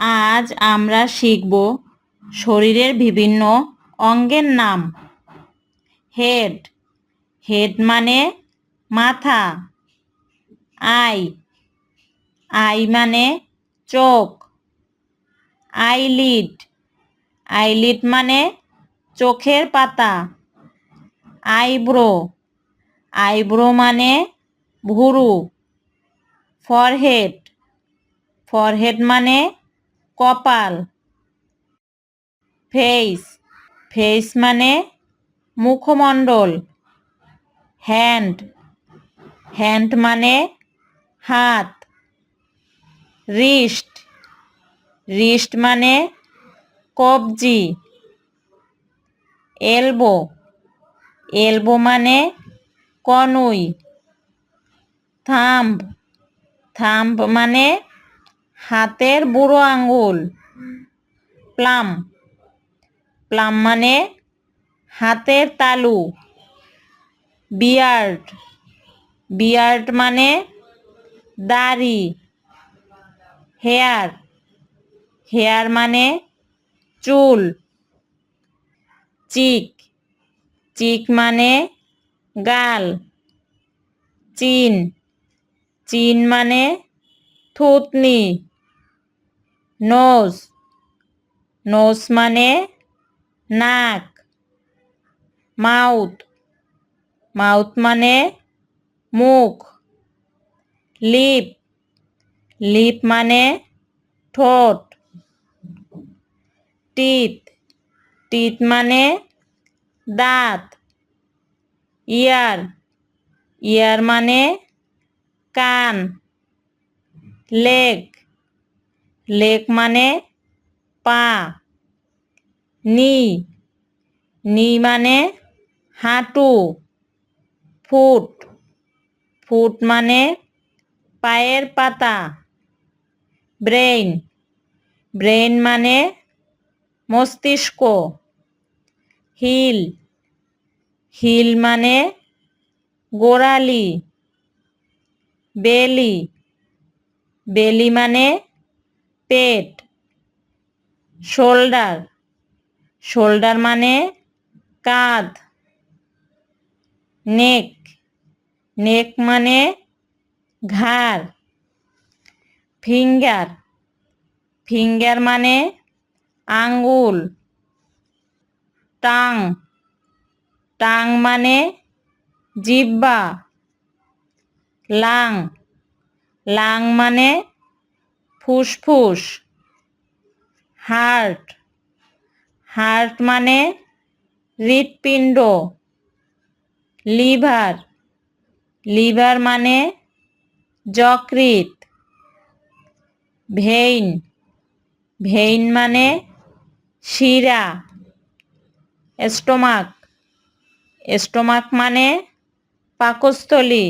আজ আমরা শিখব শরীরের বিভিন্ন অঙ্গের নাম। হেড। হেড মানে মাথা। আই। আই মানে চোখ। আইলিড আইলিড মানে চোখের পাতা। আইব্রো। আইব্রো মানে ভুরু। ফরহেড। ফরহেড মানে কপাল। ফেস ফেস মানে মুখমণ্ডল। হ্যান্ড হ্যান্ড মানে হাত। রিস্ট রিস্ট মানে কবজি। এলবো এলবো মানে কনুই। থাম্ব থাম্ব মানে হাতের বুড়ো আঙ্গুল প্লাম। প্লাম মানে হাতের তালু। বিয়ার্ড। বিয়ার্ড মানে দাড়ি। হেয়ার। হেয়ার মানে চুল। চিক। চিক মানে গাল। চিন। চিন মানে থুতনি। নোজ নোজ মানে নাক মাউথ মাউথ মানে মুখ লিপ লিপ মানে ঠোঁট টিথ টিথ মানে দাঁত ইয়ার ইয়ার মানে কান লেগ লেগ মানে পা। নি। নি মানে হাঁটু। ফুট। ফুট মানে পায়ের পাতা। ব্রেইন। ব্রেইন মানে মস্তিষ্ক। হিল। হিল মানে গোড়ালি। বেলি। বেলি মানে পেট, শোল্ডার শোল্ডার মানে কাঁধ, নেক নেক মানে ঘাড়, ফিঙ্গার ফিঙ্গার মানে আঙ্গুল, টাং টাং মানে জিব্বা, লাং লাং মানে ফুসফুস। হার্ট। হার্ট মানে হৃৎপিণ্ড। লিভার। লিভার মানে যকৃৎ। ভেইন। ভেইন মানে শিরা। স্টোমাক। স্টোমাক মানে পাকস্থলী।